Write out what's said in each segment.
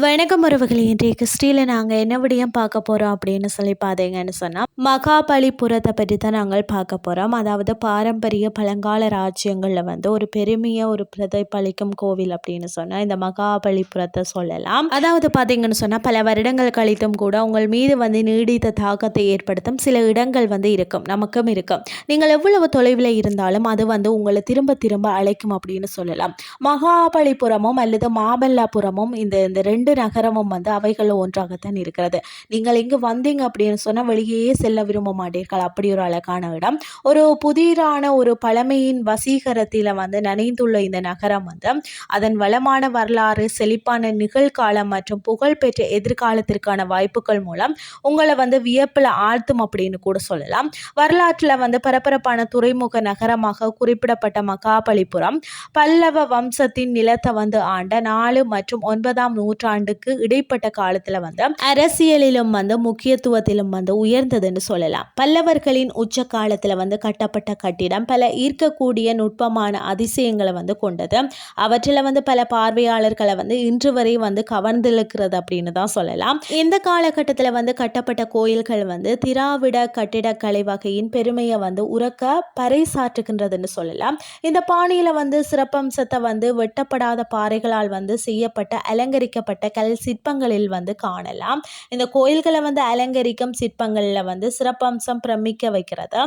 வணக்கம் உறவுகளே இன்றைய கிறிஸ்டியில் நாங்கள் என்ன விடயம் பார்க்க போகிறோம் அப்படின்னு சொல்லி பார்த்தீங்கன்னு சொன்னால் மகாபலிபுரத்தை பற்றி தான் நாங்கள் பார்க்க போகிறோம் அதாவது பாரம்பரிய பழங்கால ராஜ்யங்களில் வந்து ஒரு பெருமையை ஒரு பிரதிபலிக்கும் கோவில் அப்படின்னு சொன்னால் இந்த மகாபலிபுரத்தை சொல்லலாம். அதாவது பார்த்தீங்கன்னு சொன்னால் பல வருடங்கள் கழித்தும் கூட உங்கள் மீது வந்து நீடித்த தாக்கத்தை ஏற்படுத்தும் சில இடங்கள் வந்து இருக்கும் நமக்கும் இருக்கும். நீங்கள் எவ்வளவு தொலைவில் இருந்தாலும் அது வந்து உங்களை திரும்ப திரும்ப அழைக்கும் அப்படின்னு சொல்லலாம். மகாபலிபுரமும் அல்லது மாமல்லாபுரமும் இந்த இந்த ரெண்டு ரெண்டு நகரமும் வந்து அவைகள் ஒன்றாகத்தான் இருக்கிறது. நீங்கள் இங்கு வந்தீங்க அப்படின்னு சொன்னால் வெளியே செல்ல விரும்ப மாட்டீர்கள். அப்படி ஒரு அழகான இடம். ஒரு புதிரான ஒரு பழமையின் வசீகரத்தில் வந்து நனைந்துள்ள இந்த நகரம் வந்து அதன் வளமான வரலாறு செழிப்பான நிகழ்காலம் மற்றும் புகழ்பெற்ற எதிர்காலத்திற்கான வாய்ப்புகள் மூலம் உங்களை வந்து வியப்பில் ஆழ்த்தும் அப்படின்னு கூட சொல்லலாம். வரலாற்றில் வந்து பரபரப்பான துறைமுக நகரமாக குறிப்பிடப்பட்ட மகாபலிபுரம் பல்லவ வம்சத்தின் நிலத்தை வந்து ஆண்ட நாலு மற்றும் ஒன்பதாம் நூற்று நூற்றாண்டுக்கு இடைப்பட்ட காலத்தில் வந்து அரசியலிலும் வந்து முக்கியத்துவத்திலும் வந்து உயர்ந்ததுன்னு சொல்லலாம். பல்லவர்களின் உச்ச காலத்தில் வந்து கட்டப்பட்ட கட்டிடம் பல ஈர்க்கக்கூடிய நுட்பமான அதிசயங்களை வந்து கொண்டது. அவற்றில் வந்து பல பார்வையாளர்களை வந்து இன்று வரை வந்து கவர்ந்திருக்கிறது அப்படின்னு தான் சொல்லலாம். இந்த காலகட்டத்தில் வந்து கட்டப்பட்ட கோயில்கள் வந்து திராவிட கட்டிடக்கலை வகையின் பெருமையை வந்து உறக்க பறைசாற்றுகின்றதுன்னு சொல்லலாம். இந்த பாணியில் வந்து சிறப்பம்சத்தை வந்து வெட்டப்படாத பாறைகளால் வந்து செய்யப்பட்ட அலங்கரிக்கப்பட்ட கல் சிற்பங்களில் வந்து காணலாம். இந்த கோயில்களை வந்து அலங்கரிக்கும் சிற்பங்களில் வந்து சிறப்பம்சம் பிரமிக்க வைக்கிறது.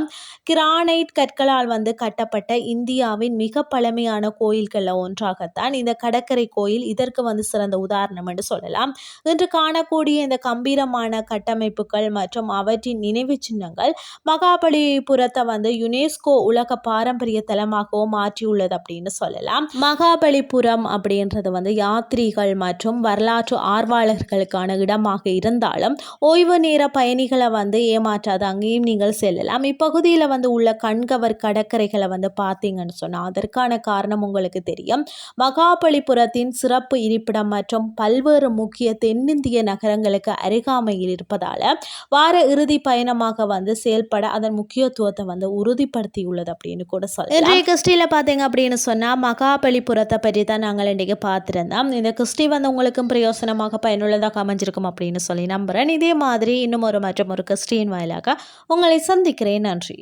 கிரானைட் கற்களால் வந்து கட்டப்பட்ட இந்தியாவின் மிக பழமையான கோயில்களில் ஒன்றாகத்தான் இந்த கடற்கரை கோயில் இதற்கு வந்து சிறந்த உதாரணம் என்று சொல்லலாம். இன்று காணக்கூடிய இந்த கம்பீரமான கட்டமைப்புகள் மற்றும் அவற்றின் நினைவு சின்னங்கள் மகாபலிபுரத்தை வந்து யுனெஸ்கோ உலக பாரம்பரிய தலமாகவும் மாற்றியுள்ளது அப்படின்னு சொல்லலாம். மகாபலிபுரம் அப்படின்றது வந்து யாத்ரிகள் மற்றும் வரலாற்று ஆர்வலர்களுக்கான இடமாக இருந்தாலும் ஓய்வு நேர பயணிகளை வந்து ஏமாற்றாது அங்கேயும் நீங்கள் செல்லலாம். இப்பகுதியில் வந்து உள்ள கண்கவர் கடற்கரைகளை வந்து பார்த்தீங்கன்னு சொன்னால் அதற்கான காரணம் உங்களுக்கு தெரியும். மகாபலிபுரத்தின் சிறப்பு இருப்பிடம் மற்றும் பல்வேறு முக்கிய தென்னிந்திய நகரங்களுக்கு அருகாமையில் இருப்பதால் வார இறுதி பயணமாக வந்து செயல்பட அதன் முக்கியத்துவத்தை வந்து உறுதிப்படுத்தியுள்ளது அப்படின்னு கூட சொல்லலாம். இன்றைய கிறிஸ்டியில் பார்த்தீங்க அப்படின்னு சொன்னால் மகாபலிபுரத்தை பற்றி தான் நாங்கள் இன்றைக்கு பார்த்துருந்தோம். இந்த கிறிஸ்டி வந்து உங்களுக்கும் பிரயோசனமாக பயனுள்ளதாக அமைஞ்சிருக்கும் அப்படின்னு சொல்லி நம்புகிறேன் இதே மாதிரி இன்னும் ஒரு மற்றும் ஒரு கிறிஸ்டின் வாயிலாக உங்களை சந்திக்கிறேன். நன்றி.